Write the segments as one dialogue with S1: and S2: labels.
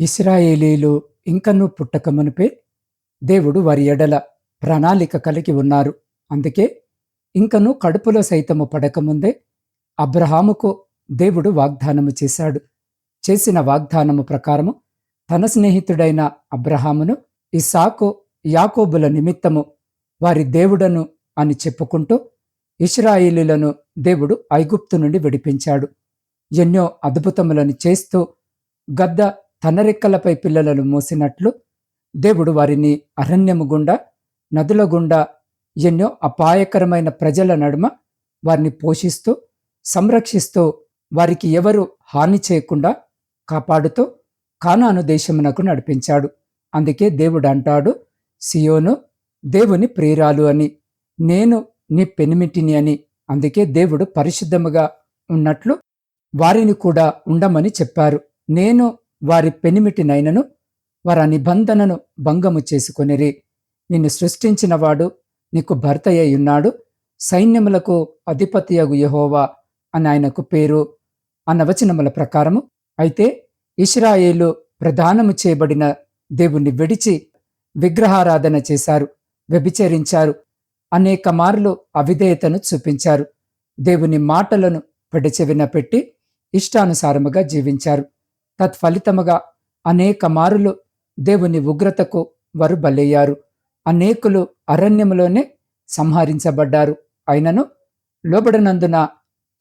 S1: ఇస్రాయేలీలు ఇంకనూ పుట్టకమునుపే దేవుడు వారి ఎడల ప్రణాళిక కలిగి ఉన్నారు. అందుకే ఇంకను కడుపులో సైతము పడకముందే అబ్రహాముకు దేవుడు వాగ్దానము చేశాడు. చేసిన వాగ్దానము ప్రకారము తన స్నేహితుడైన అబ్రహామును ఇసాకు యాకోబుల నిమిత్తము వారి దేవుడను అని చెప్పుకుంటూ ఇస్రాయిలులను దేవుడు ఐగుప్తు నుండి విడిపించాడు. ఎన్నో అద్భుతములను చేస్తూ గద్ద తన రెక్కలపై పిల్లలను మోసినట్లు దేవుడు వారిని అరణ్యము గుండా నదుల గుండా ఎన్నో అపాయకరమైన ప్రజల నడుమ వారిని పోషిస్తూ సంరక్షిస్తూ వారికి ఎవరు హాని చేయకుండా కాపాడుతూ కానాను దేశమునకు నడిపించాడు. అందుకే దేవుడు అంటాడు సియోను దేవుని ప్రియురాలు అని నేను నీ పెనిమిటిని అని. అందుకే దేవుడు పరిశుద్ధముగా ఉన్నట్లు వారిని కూడా ఉండమని చెప్పారు. నేను వారి పెనిమిటినైనను వారి నిబంధనను భంగము చేసుకొనిరి. నిన్ను సృష్టించినవాడు నీకు భర్త ఉన్నాడు సైన్యములకు అధిపతియగు యహోవా అని ఆయనకు పేరు. అన్న వచనముల ప్రకారము అయితే ఇస్రాయేలు ప్రధానము చేయబడిన దేవుణ్ణి విడిచి విగ్రహారాధన చేశారు వ్యభిచరించారు అనేక మార్లు అవిధేయతను చూపించారు. దేవుని మాటలను పెడచెవిన పెట్టి ఇష్టానుసారముగా జీవించారు. తత్ఫలితముగా అనేక మారులు దేవుని ఉగ్రతకు వారు బలయ్యారు. అనేకులు అరణ్యములోనే సంహరించబడ్డారు. అయినను లోబడనందున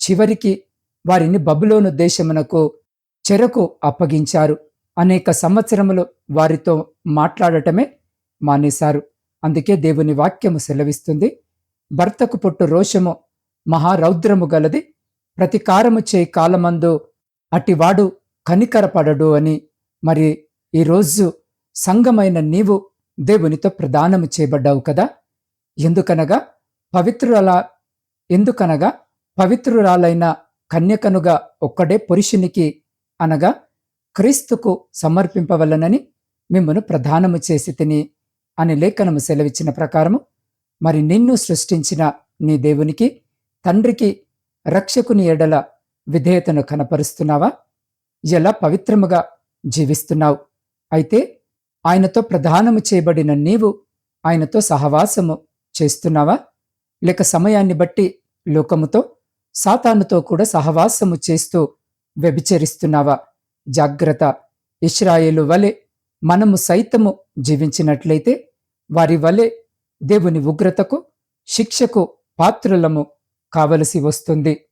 S1: చివరికి వారిని బబులోను దేశమునకు చెరకు అప్పగించారు. అనేక సంవత్సరములు వారితో మాట్లాడటమే మానేశారు. అందుకే దేవుని వాక్యము సెలవిస్తుంది. భర్తకు పుట్టు రోషము మహారౌద్రము గలది. ప్రతికారము చేయి కాలమందు అటివాడు కనికరపడడు అని మరి ఈరోజు సంఘమైన నీవు దేవునితో ప్రదానము చేయబడ్డావు కదా? ఎందుకనగా పవిత్రుల ఎందుకనగా పవిత్రురాలైన కన్యకనుగా ఒక్కడే పురుషునికి అనగా క్రీస్తుకు సమర్పింపవలనని మిమ్మను ప్రధానము చేసి తిని అని లేఖనము సెలవిచ్చిన ప్రకారము మరి నిన్ను సృష్టించిన నీ దేవునికి తండ్రికి రక్షకుని ఎడల విధేయతను కనపరుస్తున్నావా? ఎలా పవిత్రముగా జీవిస్తున్నావు? అయితే ఆయనతో ప్రధానము చేయబడిన నీవు ఆయనతో సహవాసము చేస్తున్నావా? లేక సమయాన్ని బట్టి లోకముతో సాతానుతో కూడా సహవాసము చేస్తూ వ్యభిచరిస్తున్నావా? జాగ్రత్త. ఇస్రాయేలు వలె మనము సైతము జీవించినట్లయితే వారి వలె దేవుని ఉగ్రతకు శిక్షకు పాత్రులము కావలసి వస్తుంది.